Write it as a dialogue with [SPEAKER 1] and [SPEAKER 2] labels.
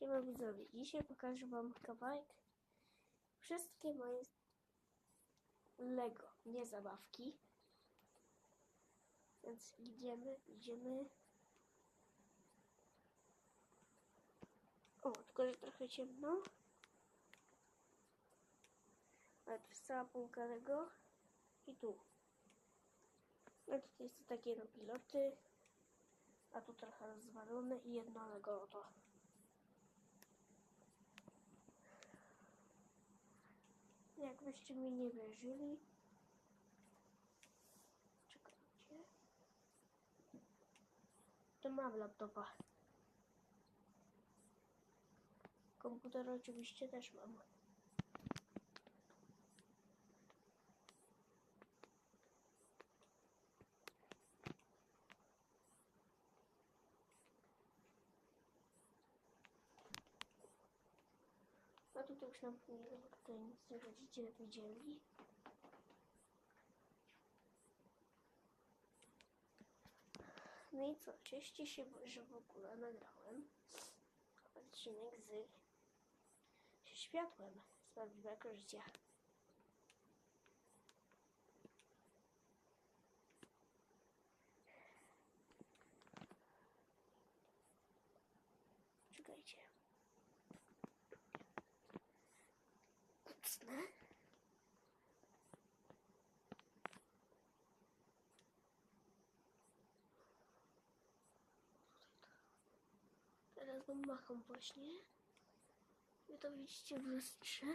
[SPEAKER 1] Siema widzowie, dzisiaj pokażę wam kawałek wszystkie moje Lego, nie zabawki. Więc idziemy, idziemy. O, tylko że trochę ciemno. Ale to jest cała półka Lego. I tu. No tutaj są takie no piloty. A tu trochę rozwalone i jedno Lego oto. Jakbyście mi nie wierzyli. Czekajcie. To mam laptopa. Komputer oczywiście też mam. Tutaj już nam tutaj nic nie będziecie widzieli. No i co, cieście się, że w ogóle nagrałem odcinek z światłem z prawdziwego życia. Czekajcie. Kucnę. Teraz wam macham właśnie. Wy to widzicie w lustrze.